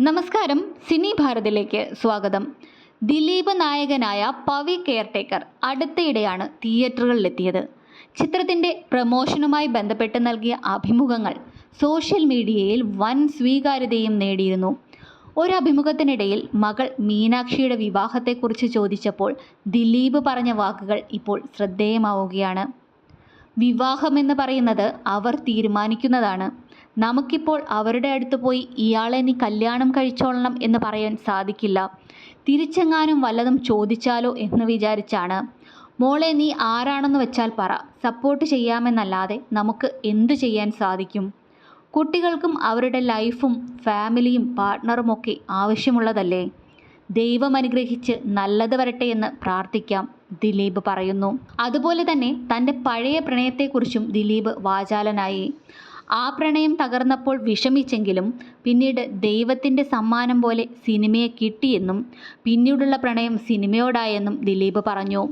നമസ്കാരം. സിനി ഭാരതിലേക്ക് സ്വാഗതം. ദിലീപ് നായകനായ പവി കെയർടേക്കർ അടുത്തയിടെയാണ് തിയേറ്ററുകളിലെത്തിയത്. ചിത്രത്തിന്റെ പ്രമോഷനുമായി ബന്ധപ്പെട്ട് നൽകിയ അഭിമുഖങ്ങൾ സോഷ്യൽ മീഡിയയിൽ വൻ സ്വീകാര്യതയും നേടിയിരുന്നു. ഒരു അഭിമുഖത്തിനിടയിൽ മകൾ മീനാക്ഷിയുടെ വിവാഹത്തെക്കുറിച്ച് ചോദിച്ചപ്പോൾ ദിലീപ് പറഞ്ഞ വാക്കുകൾ ഇപ്പോൾ ശ്രദ്ധേയമാവുകയാണ്. വിവാഹമെന്ന് പറയുന്നത് അവർ തീരുമാനിക്കുന്നതാണ്. നമുക്കിപ്പോൾ അവരുടെ അടുത്ത് പോയി ഇയാളെ നീ കല്യാണം കഴിച്ചോളണം എന്ന് പറയാൻ സാധിക്കില്ല. തിരിച്ചെങ്ങാനും വല്ലതും ചോദിച്ചാലോ എന്ന് വിചാരിച്ചാണ്. മോളെ നീ ആരാണെന്ന് വെച്ചാൽ പറ. സപ്പോർട്ട് ചെയ്യാമെന്നല്ലാതെ നമുക്ക് എന്തു ചെയ്യാൻ സാധിക്കും? കുട്ടികൾക്കും അവരുടെ ലൈഫും ഫാമിലിയും പാർട്ട്ണറുമൊക്കെ ആവശ്യമുള്ളതല്ലേ? ദൈവം അനുഗ്രഹിച്ച് നല്ലത് വരട്ടെ എന്ന് പ്രാർത്ഥിക്കാം ദിലീപ് പറയുന്നു. അതുപോലെ തന്നെ തന്റെ പഴയ പ്രണയത്തെക്കുറിച്ചും ദിലീപ് വാചാലനായി. ആ പ്രണയം തകർന്നപ്പോൾ വിഷമിച്ചെങ്കിലും പിന്നീട് ദൈവത്തിന്റെ സമ്മാനം പോലെ സിനിമയെ കിട്ടിയെന്നും പിന്നീടുള്ള പ്രണയം സിനിമയോടായെന്നും ദിലീപ് പറഞ്ഞു.